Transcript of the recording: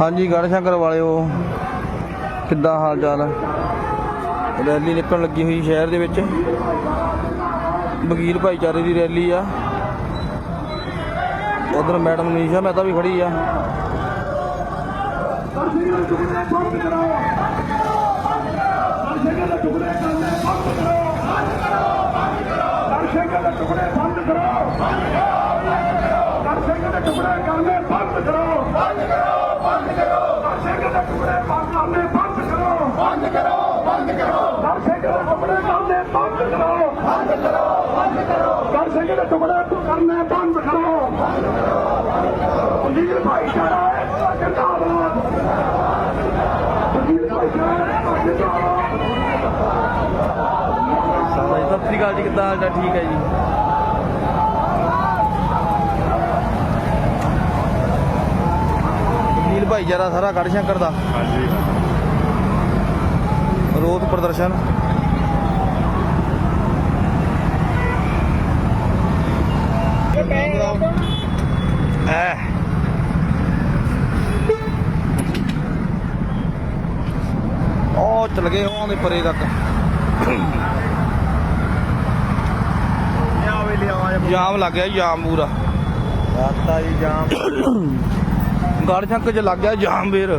ਹਾਂਜੀ ਗੜ ਸ਼ੰਕਰ ਵਾਲਿਓ ਕਿੱਦਾਂ ਹਾਲ ਚਾਲ ਹੈ ਰੈਲੀ ਨਿਕਲਣ ਲੱਗੀ ਹੋਈ ਸ਼ਹਿਰ ਦੇ ਵਿੱਚ। ਵਕੀਲ ਭਾਈਚਾਰੇ ਦੀ ਰੈਲੀ ਆ। ਉਧਰ ਮੈਡਮ ਨੀਸ਼ਾ ਮਹਿਤਾ ਵੀ ਖੜੀ ਆ। ਬੰਦ ਕਰੋ ਬੰਦ ਕਰੋ। ਬੰਦ ਕਰੋ। ਦਰਸ਼ਕਾਂ ਦੇ ਟੁਕੜੇ ਬੰਦ ਕਰਨੇ ਬੰਦ ਕਰੋ। ਬੰਦ ਕਰੋ ਬੰਦ ਕਰੋ। ਦਰਸ਼ਕਾਂ ਦੇ ਟੁਕੜੇ ਕਰਨੇ ਬੰਦ ਕਰੋ। ਬੰਦ ਕਰੋ ਬੰਦ ਕਰੋ। ਦਰਸ਼ਕਾਂ ਦੇ ਟੁਕੜੇ ਕਰਨੇ ਬੰਦ ਕਰੋ। ਬੰਦ ਕਰੋ ਵਜ਼ੀਰ ਭਾਈਚਾਰਾ ਹੈ ਜਿੰਦਾਬਾਦ ਵਜ਼ੀਰ ਭਾਈਚਾਰਾ ਹੈ ਜਿੰਦਾਬਾਦ ਸਤਿ ਸ੍ਰੀ ਅਕਾਲ ਜੀ ਕਿੱਦਾਂ ਠੀਕ ਹੈ ਜੀ। ਭਾਈਚਾਰਾ ਸਾਰਾ ਗੜ ਸ਼ੰਕਰ ਦਾ। ਹਾਂਜੀ। ਰੋਸ ਪ੍ਰਦਰਸ਼ਨ। ਐ। ਉਹ ਚਲ ਗਏ ਉਹਦੇ ਪਰੇ ਤੱਕ। ਲਿਆ ਵੇ ਲਿਆ ਜਾਮ ਲੱਗ ਗਿਆ ਜਾਮ ਪੂਰਾ। ਰਾਤਾ ਜੀ ਜਾਮ। ਗੜ ਸ਼ੰਕਰ ਚ ਲੱਗ ਗਿਆ ਜਾਮ ਫੇਰ।